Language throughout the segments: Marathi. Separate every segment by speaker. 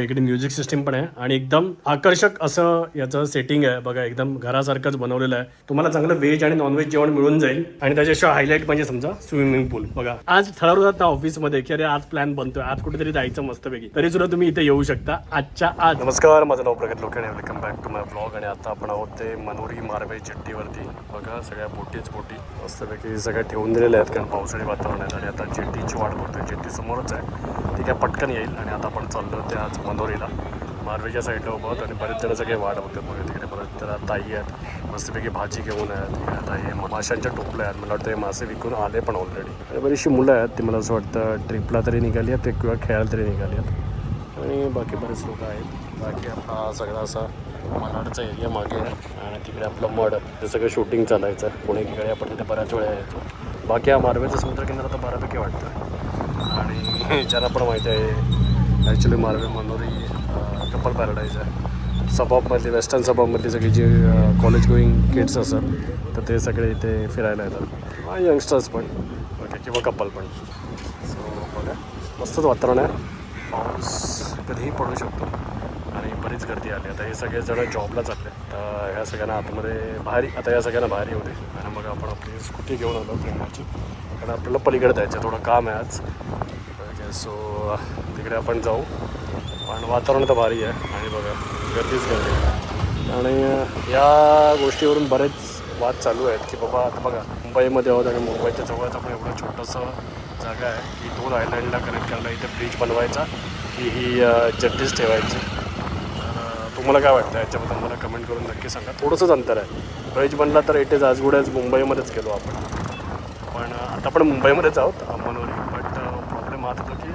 Speaker 1: इकडे म्युझिक सिस्टीम पण आहे आणि एकदम आकर्षक असं याचं सेटिंग आहे. बघा एकदम घरासारखंच बनवलेलं आहे. तुम्हाला चांगलं व्हेज आणि नॉनव्हेज जेवण मिळून जाईल. आणि त्याच्याशिवाय हायलाईट म्हणजे समजा स्विमिंग पूल बघा आज ठरवलं ना ऑफिसमध्ये की अरे आज प्लॅन बनतोय. आज कुठेतरी जायचं मस्तपैकी. तरी सुद्धा तुम्ही इथे येऊ शकता. आजच्या आज. नमस्कार माझं नाव प्रगत लोकांनी welcome back to my blog आणि आता आपण आहोत ते मनोरी मारवे जेट्टीवरती बघा सगळ्या बोटीच बोटी. मस्तपैकी सगळ्या ठेवून दिलेल्या आहेत कारण पावसाळी वातावरण आहे. आणि आता जेट्टीची वाट बघतोय. जेट्टी समोरच आहे. ती काय पटकन येईल. आणि आता आपण चाललो ते आज मनोरीला मारवेच्या साईडला उभं आहोत आणि बरेच जण सगळे वाट होते मग तिकडे. परत जरा ताई आहेत मस्तपैकी भाजी घेऊन आहेत. ताई आता हे माशांच्या टोपल्या आहेत. मला वाटतं हे मासे विकून आले पण ऑलरेडी आणि बरीचशी मुलं आहेत ती मला असं वाटतं ट्रिपला तरी निघाली आहेत ते किंवा खेळायला तरी निघाली आहेत. आणि बाकी बरेच लोक आहेत. बाकी हा सगळा असा मनाडचा एरिया मागे आहे. आणि तिकडे आपलं मड. ते सगळं शूटिंग चालायचं. पुणे किकडे आपण तिथे बऱ्याच वेळा यायचो. बाकी हा मारवेचा समुद्रकिनारा तर बऱ्यापैकी वाटतं. आणि ज्यांना पण माहिती आहे actually Marve Manori couple paradise आहे. सबॉबमधली वेस्टर्न सबॉबमधली सगळी जी कॉलेज गोईंग किड्स असतात तर ते सगळे इथे फिरायला येतात. यंगस्टर्स पण ओके किंवा कपल पण. सो बघा. मस्तच वातावरण आहे. पाऊस कधीही पडू शकतो. आणि बरीच गर्दी आली. आता हे सगळे जण जॉबला चालले. तर ह्या सगळ्यांना आतमध्ये बाहेर आता या सगळ्यांना बाहेर येऊ दे. आणि मग आपण आपली स्कूटी घेऊन आलो प्रेमाची. कारण आपल्याला पलीकडे जायचं थोडं काम आहे आज. सो तिकडे आपण जाऊ. पण वातावरण तर भारी आहे. आणि बघा गर्दीच गर्दी. आहे. आणि या गोष्टीवरून बरेच वाद चालू आहेत की बाबा आता बघा मुंबईमध्ये आहोत आणि मुंबईच्या जवळच आपण एवढं छोटंसं जागा आहे की दोन आयलंडला कनेक्ट करायला इथे ब्रिज बनवायचा की ही जड्डीच ठेवायची. तुम्हाला काय वाटतं? याच्याबद्दल मला कमेंट करून नक्की सांगा. थोडंसंच अंतर आहे. ब्रिज बनला तर इथे आजगुड्याच मुंबईमध्येच गेलो आपण. पण आता आपण मुंबईमध्येच आहोत मनोरी बट प्रॉब्लेम हाच होतो की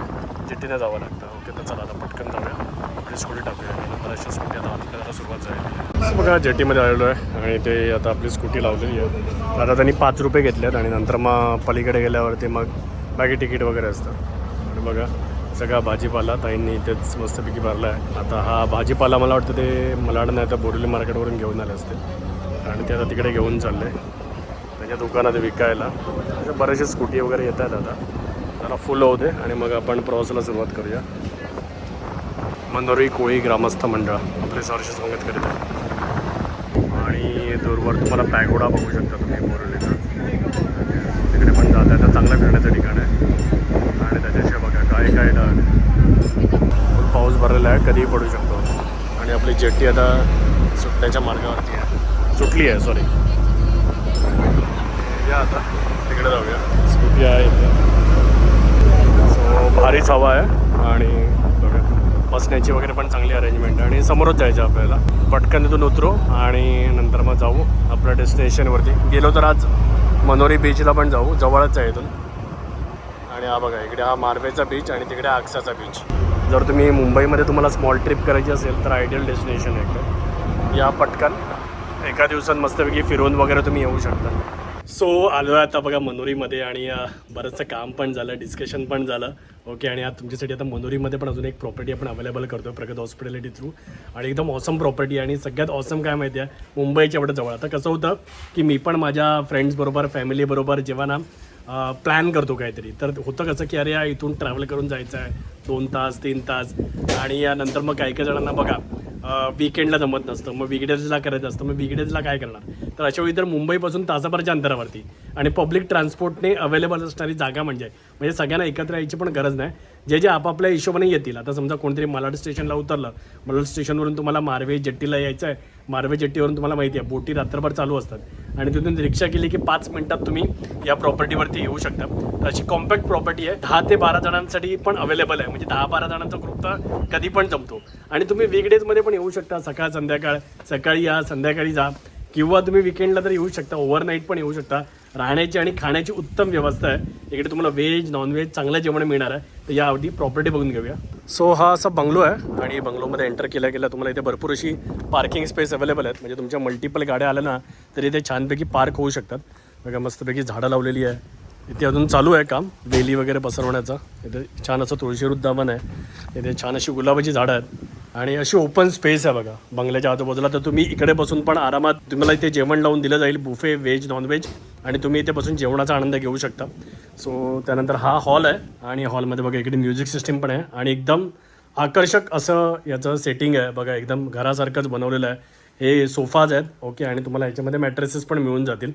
Speaker 1: जेटीने जावं लागतं. ओके तर चला आता पटकन जाऊया. आपली स्कूटी टाकूया. आणि नंतर अशी स्कूटी आता आपल्याला सुरुवात झाली असं बघा जेटीमध्ये आलेलो आहे आणि ते आता आपली स्कूटी लावलेली आहे. आता त्यांनी पाच रुपये घेतलेत आणि नंतर मग पलीकडे गेल्यावरती मग बाकी तिकीट वगैरे असतं. आणि बघा सगळा भाजीपाला ताईंनी इथेच मस्तपैकी भरला आहे. आता हा भाजीपाला मला वाटतं ते मलाड नाही तर बोरिवली मार्केटवरून घेऊन आले असते. आणि ते आता तिकडे घेऊन चालले. त्याच्या दुकानात विकायला. अशा बरेचसे स्कूटी वगैरे येत आहेत आता. जरा फुलं होते आणि मग आपण प्रवासाला सुरुवात करूया. मंदोरी कोळी ग्रामस्थ मंडळ आपले सहर्ष स्वागत करीत आहे. आणि दूरवर तुम्हाला पॅगोडा बघू शकता तुम्ही बोरवलीचा. तिकडे पण जाता येतं. चांगलं फिरण्याचं ठिकाण आहे. आणि त्याच्याशिवाय बघा काय काय ढग फुल पाऊस भरलेला आहे कधीही पडू शकतो. आणि आपली जेट्टी आता सुटण्याच्या मार्गावरती आहे. सुटली आहे सॉरी या आता. तिकडे जाऊया. स्कूटी आहे भारीच हवा आहे आणि बसण्याची वगैरे पण चांगली अरेंजमेंट आहे आणि समोरच जायचं आपल्याला. पटकन तिथून उतरू आणि नंतर मग जाऊ आपल्या डेस्टिनेशनवरती गेलो तर आज मनोरी बीचला पण जाऊ जवळच आहे इथून. आणि हा बघा इकडे हा मार्वेचा बीच आणि तिकडे आक्साचा बीच जर तुम्ही मुंबईमध्ये तुम्हाला स्मॉल ट्रिप करायची असेल तर आयडियल डेस्टिनेशन आहे इकडे. या पटकन एका दिवसात मस्तपैकी फिरून वगैरे तुम्ही येऊ शकता. सो आलो आहे आता बघा मनोरीमध्ये आणि बरंचसं काम पण झालं डिस्कशन पण झालं. ओके आणि आता तुमच्यासाठी आता मनोरीमध्ये पण अजून एक प्रॉपर्टी आपण अवेलेबल करतो प्रगत हॉस्पिटॅलिटी थ्रू आणि एकदम ऑसम प्रॉपर्टी आणि सगळ्यात ऑसम काय माहिती आहे मुंबईच्या एवढं जवळ. आता कसं होतं की मी पण माझ्या फ्रेंड्सबरोबर फॅमिलीबरोबर जेव्हा ना प्लॅन करतो काहीतरी तर होतं कसं की अरे या इथून ट्रॅव्हल करून जायचं आहे दोन तास तीन तास. आणि या नंतर मग काही काही जणांना बघा विकेंडला जमत नसतं. मग विकडेजला करायचं असतं. मग विकडेजला काय करणार? तर अशा वेळी तर मुंबईपासून तासाभरच्या अंतरावरती आणि पब्लिक ट्रान्सपोर्टने अवेलेबल असणारी जागा म्हणजे म्हणजे सगळ्यांना एकत्र यायची पण गरज नाही. जे जे आपापल्या हिशोबाने येतील. आता समजा कोणतरी मलाड स्टेशनला उतरलं. मलाड स्टेशनवरून तुम्हाला मारवे जेट्टीला यायचं आहे मारवे जेट्टीवरून तुम्हाला माहिती आहे. बोटी रात्रभर चालू असतात. आणि तिथून रिक्षा केली की पाच मिनिटात तुम्ही या प्रॉपर्टीवरती येऊ शकता. तर अशी कॉम्पॅक्ट प्रॉपर्टी आहे. दहा ते बारा जणांसाठी पण अवेलेबल आहे. म्हणजे दहा बारा जणांचा ग्रुप तर कधी पण जमतो. आणि तुम्ही वीकडेजमध्ये पण येऊ शकता. सकाळ संध्याकाळ सकाळी या संध्याकाळी जा. किंवा तुम्ही विकेंडला तर येऊ शकता. ओव्हरनाईट पण येऊ शकता. राहण्याची आणि खाण्याची उत्तम व्यवस्था आहे. इकडे तुम्हाला व्हेज नॉनव्हेज चांगलं जेवण मिळणार आहे. तर याआधी प्रॉपर्टी बघून घेऊया. सो हा असा बंगलो आहे आणि बंगलोमध्ये एंटर केल्या गेल्या. तुम्हाला इथे भरपूर अशी पार्किंग स्पेस अवेलेबल आहेत. म्हणजे तुमच्या मल्टिपल गाड्या आल्या ना तरी इथे छानपैकी पार्क होऊ शकतात. बघा मस्तपैकी झाडं लावलेली आहे. इथे अजून चालू आहे काम वेली वगैरे पसरवण्याचा. इथे छान असं तुळशी उद्यान आहे. इथे छान अशी गुलाबाची झाडं आहेत. आणि अशी ओपन स्पेस आहे बघा. बंगल्याच्या आजूबाजूला तर तुम्ही इकडे बसून पण आरामात तुम्हाला इथे जेवण लावून दिलं जाईल. बुफे व्हेज नॉनव्हेज आणि तुम्ही इथे बसून जेवणाचा आनंद घेऊ शकता. सो त्यानंतर हा हॉल आहे आणि हॉलमध्ये बघा इकडे म्युझिक सिस्टीम पण आहे आणि एकदम आकर्षक असं याचं सेटिंग आहे. बघा एकदम घरासारखंच बनवलेलं आहे. हे सोफाज आहेत. ओके आणि तुम्हाला याच्यामध्ये मॅट्रेसेस पण मिळून जातील.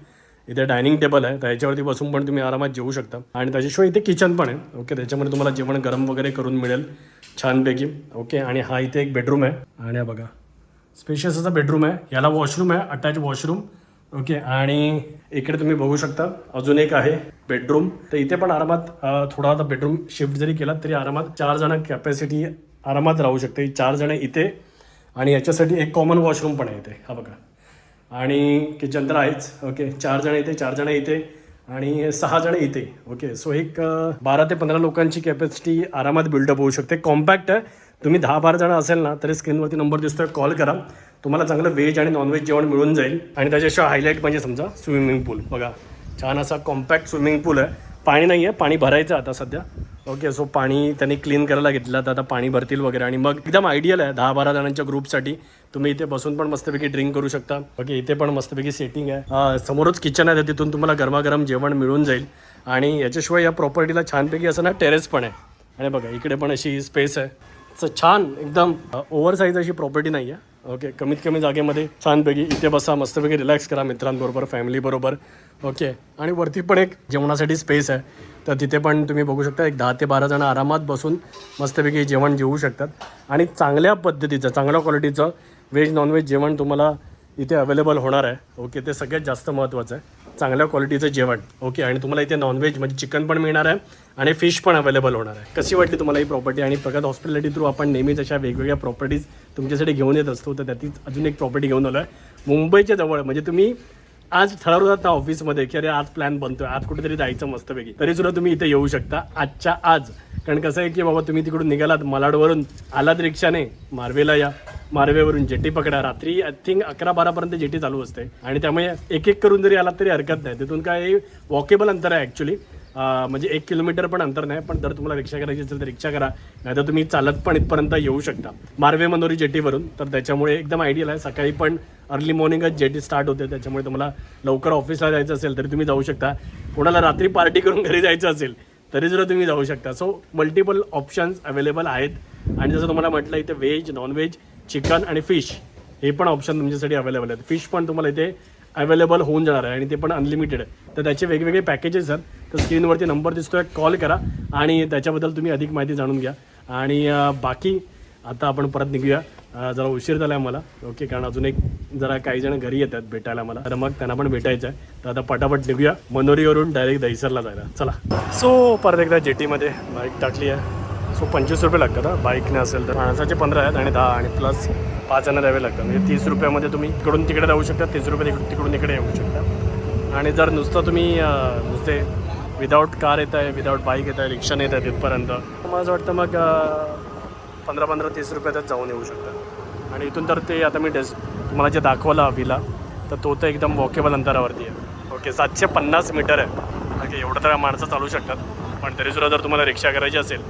Speaker 1: इथे डायनिंग टेबल आहे. तर ह्याच्यावरती बसून पण तुम्ही आरामात जेवू शकता. आणि त्याच्याशिवाय इथे किचन पण आहे. ओके त्याच्यामध्ये तुम्हाला जेवण गरम वगैरे करून मिळेल छानपैकी. ओके आणि हा इथे एक बेडरूम आहे. आणि हा बघा स्पेशियस असा बेडरूम आहे. याला वॉशरूम आहे. अटॅच वॉशरूम ओके आणि इकडे तुम्ही बघू शकता अजून एक आहे बेडरूम तर इथे पण आरामात थोडा आता बेडरूम शिफ्ट जरी केला तरी आरामात चार जण कॅपॅसिटी आरामात राहू शकते. चार जण इथे आणि याच्यासाठी एक कॉमन वॉशरूम पण आहे इथे. हा बघा. आणि किचन तर आहेच. ओके चार जण इथे चार जण इथे आणि सहा जण इथे. ओके सो एक बारा ते पंधरा लोकांची कॅपॅसिटी आरामात बिल्डअप होऊ शकते. कॉम्पॅक्ट आहे. तुम्ही दहा बारा जण असेल ना तरी स्क्रीनवरती नंबर दिसतोय कॉल करा. तुम्हाला चांगलं व्हेज आणि नॉनव्हेज जेवण मिळून जाईल. आणि त्याच्याशिवाय हायलाईट म्हणजे समजा स्विमिंग पूल बघा छान असा कॉम्पॅक्ट स्विमिंग पूल आहे. पाणी नाही आहे पाणी भरायचं आता सध्या. ओके सो पाणी त्यांनी क्लीन करायला घेतलं तर आता पाणी भरतील वगैरे. आणि मग एकदम आयडियल आहे दहा बारा जणांच्या ग्रुपसाठी तुम्ही इथे बसून पण मस्तपैकी ड्रिंक करू शकता. ओके इथे पण मस्तपैकी सेटिंग आहे. समोरच किचन आहे तर तिथून तुम्हाला गरमागरम जेवण मिळून जाईल. आणि याच्याशिवाय या प्रॉपर्टीला छानपैकी असं ना टेरेस पण आहे. आणि बघा इकडे पण अशी स्पेस आहे. छान एकदम. ओव्हर साईज अशी प्रॉपर्टी नाही आहे ओके कमीत कमी जागेमध्ये छानपैकी इथे बसा मस्तपैकी रिलॅक्स करा मित्रांबरोबर फॅमिलीबरोबर ओके आणि वरती पण एक जेवणासाठी स्पेस आहे. तर तिथे पण तुम्ही बघू शकता एक दहा ते बारा जण आरामात बसून मस्तपैकी जेवण जेवू शकतात. आणि चांगल्या पद्धतीचं चांगल्या क्वालिटीचं व्हेज नॉनव्हेज जेवण तुम्हाला इथे अवेलेबल होणार आहे. ओके ते सगळ्यात जास्त महत्त्वाचं आहे. चांगल्या क्वालिटीचं जेवण. ओके आणि तुम्हाला इथे नॉनव्हेज म्हणजे चिकन पण मिळणार आहे आणि फिश पण अवेलेबल होणार आहे. कशी वाटली तुम्हाला ही प्रॉपर्टी आणि प्रगत हॉस्पिटॅलिटी थ्रू आपण नेहमीच अशा वेगवेगळ्या प्रॉपर्टीज तुमच्यासाठी घेऊन येत असतो तर त्यातीच अजून एक प्रॉपर्टी घेऊन आलो आहे मुंबईच्या जवळ म्हणजे तुम्ही आज ठरवतात ना ऑफिसमध्ये की अरे आज प्लॅन बनतोय आज कुठेतरी जायचं मस्तपैकी. तरी सुद्धा तुम्ही इथे येऊ शकता आजच्या आज. कारण कसं आहे की बाबा तुम्ही तिकडून निघालात मलाडवरून आलात रिक्षाने मार्वेला या. मार्वेवरून जेटी पकडा रात्री आय थिंक अकरा बारापर्यंत जेटी चालू असते. आणि त्यामुळे एक एक करून जरी आलात तरी हरकत नाही. तिथून काय वॉकेबल अंतर आहे ॲक्च्युली म्हणजे एक किलोमीटर पण अंतर नाही पण जर तुम्हाला रिक्षा करायची असेल तर रिक्षा करा. नाही तर तुम्ही चालत पण इथपर्यंत येऊ शकता. मार्वे मनोरी जेटीवरून. तर त्याच्यामुळे एकदम आयडियल आहे. सकाळी पण अर्ली मॉर्निंगच जेटी स्टार्ट होते. त्याच्यामुळे तुम्हाला लवकर ऑफिसला जायचं असेल तरी तुम्ही जाऊ शकता. कोणाला रात्री पार्टी करून घरी जायचं असेल तरी सुद्धा तुम्ही जाऊ शकता. सो मल्टिपल ऑप्शन्स अवेलेबल आहेत. आणि जसं तुम्हाला म्हटलं इथे व्हेज नॉनव्हेज चिकन आणि फिश हे पण ऑप्शन तुमच्यासाठी अवेलेबल आहेत. फिश पण तुम्हाला इथे अवेलेबल होऊन जाणार आहे आणि ते पण अनलिमिटेड आहे. तर त्याचे वेगवेगळे पॅकेजेस आहेत. तर स्क्रीनवरती नंबर दिसतोय कॉल करा आणि त्याच्याबद्दल तुम्ही अधिक माहिती जाणून घ्या. आणि बाकी आता आपण परत निघूया. जरा उशीर झाला आहे मला. ओके कारण अजून एक जरा काही जण घरी येतात भेटायला मला. तर मग त्यांना पण भेटायचं आहे तर आता पटापट निघूया. मनोरीवरून डायरेक्ट दहिसरला जायला. चला. सो परत एकदा जेटीमध्ये बाईक टाकली आहे. सो पंचवीस रुपये लागतात बाईकने असेल तर. माणसाचे पंधरा आहेत आणि दहा आणि प्लस पाच जण द्यावे लागतात. म्हणजे तीस रुपयामध्ये तुम्ही इकडून तिकडे जाऊ शकता तीस रुपये तिकडून तिकडून इकडे येऊ शकता. आणि जर नुसतं तुम्ही नुसते विदाऊट कार येत आहे विदाऊट बाईक येत आहे रिक्षाने येत आहे तिथपर्यंत तर मला असं वाटतं मग पंधरा पंधरा तीस रुपयातच जाऊन येऊ शकता. आणि इथून तर ते आता मी डेस तुम्हाला जे दाखवला विला तर तो तर एकदम वॉकेबल अंतरावरती आहे. ओके सातशे पन्नास मीटर आहे. ओके एवढं तर माणसं चालू शकतात पण तरीसुद्धा जर तुम्हाला रिक्षा करायची असेल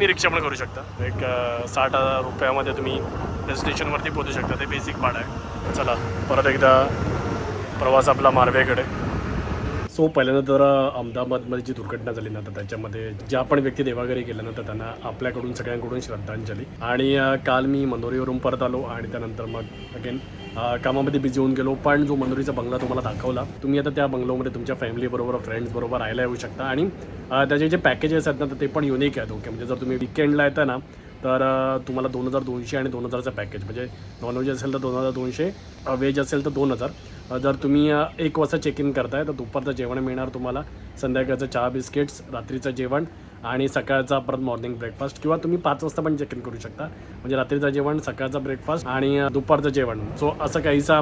Speaker 1: तुम्ही रिक्षा पण करू शकता. एक साठ हजार रुपयामध्ये तुम्ही डेस्टिनेशनवरती पोहोचू शकता. ते बेसिक भाडं आहे. चला परत एकदा प्रवास आपला मार्वेकडे. सो पहिल्यांदा तर अहमदाबादमध्ये जी दुर्घटना झाली ना तर त्याच्यामध्ये ज्या पण व्यक्ती देवाघरी गेल्या ना तर त्यांना आपल्याकडून सगळ्यांकडून श्रद्धांजली. आणि काल मी मनोरीवरून परत आलो आणि त्यानंतर मग अगेन कामामध्ये बिझी होऊन गेलो. पण जो मनोरीचा बंगला तुम्हाला दाखवला तुम्ही आता त्या बंगलोमध्ये तुमच्या फॅमिलीबरोबर फ्रेंड्सबरोबर राहायला येऊ शकता. आणि त्याचे जे पॅकेजेस आहेत ना तर ते पण युनिक आहेत ओके म्हणजे जर तुम्ही विकेंडला येता ना तर तुम्हाला दोन हजार दोनशे आणि दोन हजारचं पॅकेज म्हणजे नॉनव्हेज असेल तर दोन हजार दोनशे व्हेज असेल तर दोन हजार. जर तुम्ही एक वाजता चेक इन करताय तर दुपारचं जेवण मिळणार तुम्हाला. संध्याकाळचं चहा बिस्किट्स रात्रीचं जेवण. आणि सकाळचा परत मॉर्निंग ब्रेकफास्ट किंवा तुम्ही पाच वाजता पण चेक इन करू शकता. म्हणजे रात्रीचं जेवण सकाळचा ब्रेकफास्ट आणि दुपारचं जेवण. सो असं काहीसा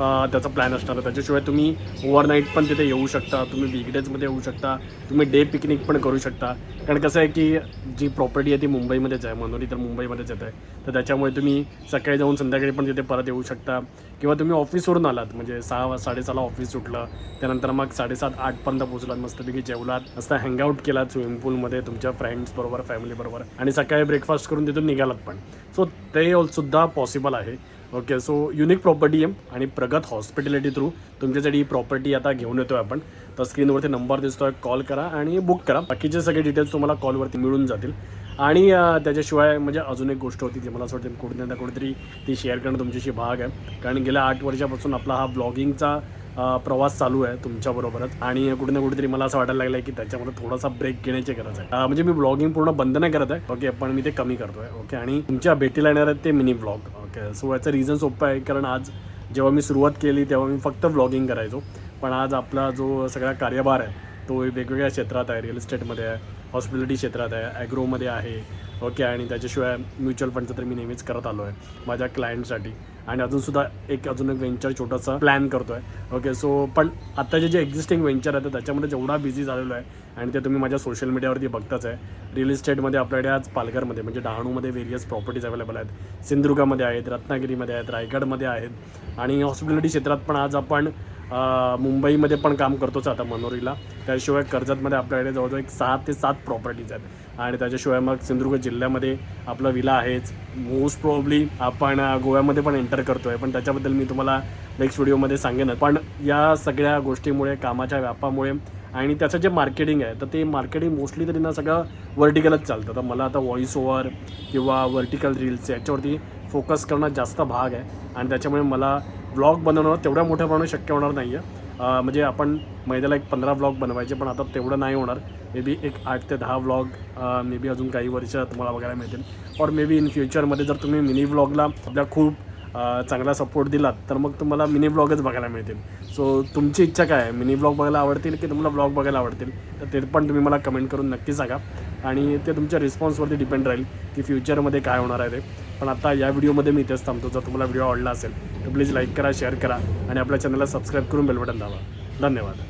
Speaker 1: त्याचा प्लॅन असणार आहे. त्याच्याशिवाय तुम्ही ओव्हरनाईट पण तिथे येऊ शकता. तुम्ही वीकडेजमध्ये येऊ शकता. तुम्ही डे पिकनिक पण करू शकता. कारण कसं आहे की जी प्रॉपर्टी आहे ती मुंबईमध्येच आहे. मनोरी तर मुंबईमध्येच येत आहे तर त्याच्यामुळे तुम्ही सकाळी जाऊन संध्याकाळी पण तिथे परत येऊ शकता. किंवा तुम्ही ऑफिसवरून आलात. म्हणजे सहा वा- साडेसहाला ऑफिस सुटलं. त्यानंतर मग साडेसात आठपर्यंत पोहोचलात मस्तपैकी जेवलात. मस्त हँगआउट केलात स्विमिंग पूलमध्ये तुमच्या फ्रेंड्सबरोबर फॅमिलीबरोबर आणि सकाळी ब्रेकफास्ट करून तिथून निघालात पण. सो ते सुद्धा पॉसिबल आहे. ओके सो युनिक प्रॉपर्टी आहे आणि प्रगत हॉस्पिटॅलिटी थ्रू तुमच्यासाठी ही प्रॉपर्टी आता घेऊन येतो आपण. तर स्क्रीनवरती नंबर दिसतोय कॉल करा आणि बुक करा. बाकीचे सगळे डिटेल्स तुम्हाला कॉलवरती मिळून जातील. आणि त्याच्याशिवाय म्हणजे अजून एक गोष्ट होती ती मला असं वाटतं कुठे ना कुठेतरी ती शेअर करणं तुमच्याशी भाग आहे. कारण गेल्या आठ वर्षापासून आपला हा ब्लॉगिंगचा प्रवास चालू आहे तुमच्याबरोबरच आणि कुठे ना कुठेतरी मला असं वाटायला लागलं आहे की त्याच्यामध्ये थोडासा ब्रेक घेण्याची गरज आहे. म्हणजे मी ब्लॉगिंग पूर्ण बंद नाही करत आहे. ओके पण मी ते कमी करतोय. ओके आणि तुमच्या भेटीला येणार आहेत ते मिनी ब्लॉग ओके. सो याचं रिझन सोपं आहे कारण आज जेव्हा मी सुरुवात केली तेव्हा मी फक्त व्लॉगिंग करायचो. पण आज आपला जो सगळा कार्यभार आहे तो वेगवेगळ्या क्षेत्रात आहे. रिअल इस्टेटमध्ये आहे हॉस्पिटॅलिटी क्षेत्रात आहे ॲग्रोमध्ये आहे ओके. आणि त्याच्याशिवाय म्युच्युअल फंडचं तर मी नेहमीच करत आलो आहे माझ्या क्लायंटसाठी आणि अजूनसुद्धा एक अजून एक वेंचर छोटासा प्लॅन करतो आहे ओके. सो पण आत्ताचे जे एक्झिस्टिंग वेंचर आहे तर त्याच्यामध्ये जेवढा बिझी झालेलो आहे आणि ते तुम्ही माझ्या सोशल मीडियावरती बघताच आहे. रिअल इस्टेटमध्ये आपल्याकडे आज पालघरमध्ये म्हणजे डहाणूमध्ये वेरियस प्रॉपर्टीज अवेलेबल आहेत. सिंधुदुर्गामध्ये आहेत रत्नागिरीमध्ये आहेत रायगडमध्ये आहेत. आणि हॉस्पिटॅलिटी क्षेत्रात पण आज आपण मुंबईमध्ये पण काम करतोच आता मनोरीला. त्याशिवाय कर्जतमध्ये आपल्याकडे जवळजवळ एक सहा ते सात प्रॉपर्टीज आहेत. आणि त्याच्याशिवाय मग सिंधुदुर्ग जिल्ह्यामध्ये आपला विला आहेच. मोस्ट प्रॉब्ली आपण गोव्यामध्ये पण एंटर करतोय. पण त्याच्याबद्दल मी तुम्हाला नेक्स्ट व्हिडिओमध्ये सांगेनच. पण या सगळ्या गोष्टीमुळे कामाच्या व्यापामुळे आणि त्याचं जे मार्केटिंग आहे तर ते मार्केटिंग मोस्टली तरी ना सगळं वर्टिकलच चालतं. तर मला आता व्हॉइस ओव्हर किंवा वर्टिकल रील्स याच्यावरती फोकस करणं जास्त भाग आहे. आणि त्याच्यामुळे मला ब्लॉग बनवणं तेवढ्या मोठ्या प्रमाणात शक्य होणार नाही आहे म्हणजे आपण महिन्याला एक पंधरा ब्लॉग बनवायचे पण आता तेवढं नाही होणार. मे बी एक आठ ते दहा व्लॉग मे बी अजून काही वर्ष तुम्हाला बघायला मिळतील. और मे बी इन फ्युचरमध्ये जर तुम्ही मिनी व्लॉगला आपल्या खूप चांगला सपोर्ट दिलात तर मग तुम्हाला मिनी ब्लॉगच बघायला मिळतील. सो तुमची इच्छा काय आहे? मिनी ब्लॉग बघायला आवडतील की तुम्हाला ब्लॉग बघायला आवडतील? तर ते पण तुम्ही मला कमेंट करून नक्की सांगा. आणि ते तुमच्या रिस्पॉन्सवरती डिपेंड राहील की फ्युचरमध्ये काय होणार आहे ते. पण आता या व्हिडिओमध्ये मी इथेच थांबतो. जर तुम्हाला व्हिडिओ आवडला असेल तर प्लीज लाईक करा शेअर करा आणि आपल्या चॅनलला सबस्क्राईब करून बेल बटन दाबा. धन्यवाद.